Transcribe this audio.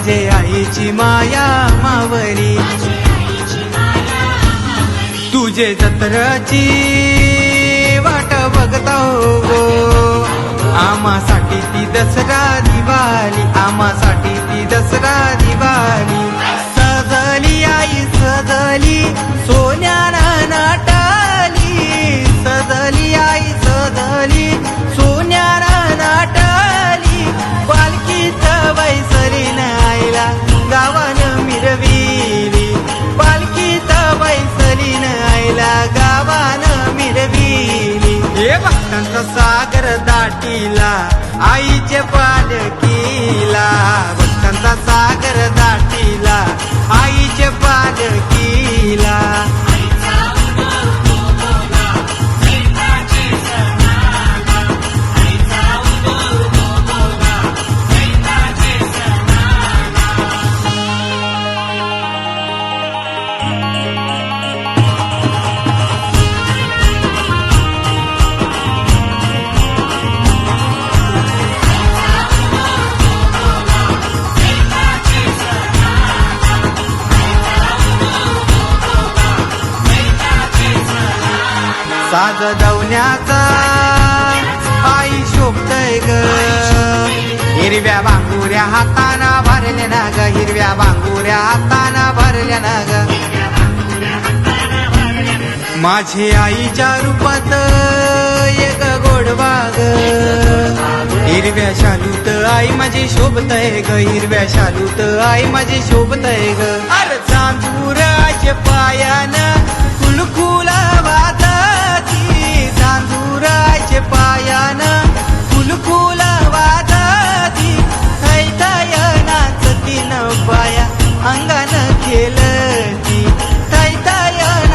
माझे आईची माया मावरी तुझे जत्रची वाट बघता हो आमासाठी ती दसरा दिवाळी आमासाठी ती दसरा भक्तांचा सागर दाटीला आईचे पालकीला भक्तांचा सागर साज दवण्याचा आई शोभतय ग. हिरव्या बांगुऱ्या हाताना भरल्या ना ग. हिरव्या बांगुऱ्या हाताना भरल्या ना ग. माझी आईच्या रूपात एक गोडवा ग हिरव्या शालूत आई माझी शोभतय ग. हिरव्या शालूत आई माझी शोभतय ग. अरे चांदुराच्या पायानं कुलकुल I'm gonna.